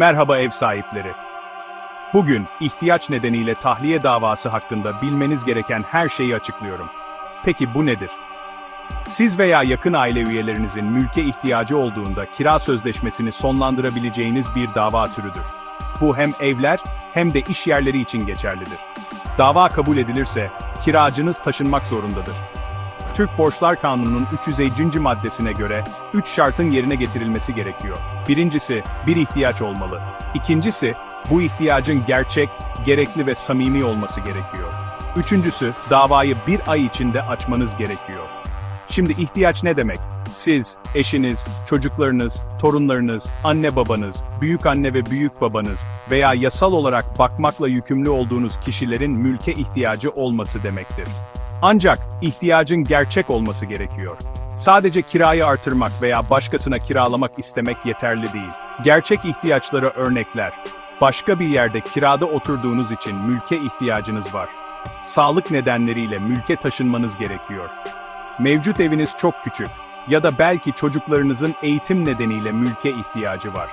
Merhaba ev sahipleri. Bugün ihtiyaç nedeniyle tahliye davası hakkında bilmeniz gereken her şeyi açıklıyorum. Peki bu nedir? Siz veya yakın aile üyelerinizin mülke ihtiyacı olduğunda kira sözleşmesini sonlandırabileceğiniz bir dava türüdür. Bu hem evler hem de iş yerleri için geçerlidir. Dava kabul edilirse kiracınız taşınmak zorundadır. Türk Borçlar Kanunu'nun 350. maddesine göre 3 şartın yerine getirilmesi gerekiyor. Birincisi, bir ihtiyaç olmalı. İkincisi, bu ihtiyacın gerçek, gerekli ve samimi olması gerekiyor. Üçüncüsü, davayı bir ay içinde açmanız gerekiyor. Şimdi ihtiyaç ne demek? Siz, eşiniz, çocuklarınız, torunlarınız, anne babanız, büyük anne ve büyük babanız veya yasal olarak bakmakla yükümlü olduğunuz kişilerin mülke ihtiyacı olması demektir. Ancak ihtiyacın gerçek olması gerekiyor. Sadece kirayı artırmak veya başkasına kiralamak istemek yeterli değil. Gerçek ihtiyaçlara örnekler. Başka bir yerde kirada oturduğunuz için mülke ihtiyacınız var. Sağlık nedenleriyle mülke taşınmanız gerekiyor. Mevcut eviniz çok küçük ya da belki çocuklarınızın eğitim nedeniyle mülke ihtiyacı var.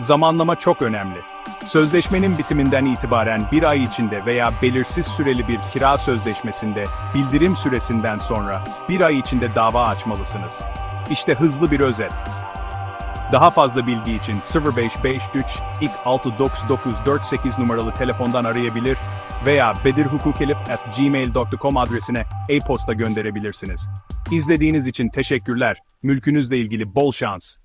Zamanlama çok önemli. Sözleşmenin bitiminden itibaren bir ay içinde veya belirsiz süreli bir kira sözleşmesinde bildirim süresinden sonra bir ay içinde dava açmalısınız. İşte hızlı bir özet. Daha fazla bilgi için 0553 ilk 69948 numaralı telefondan arayabilir veya bedirhukukelif@gmail.com adresine e-posta gönderebilirsiniz. İzlediğiniz için teşekkürler. Mülkünüzle ilgili bol şans.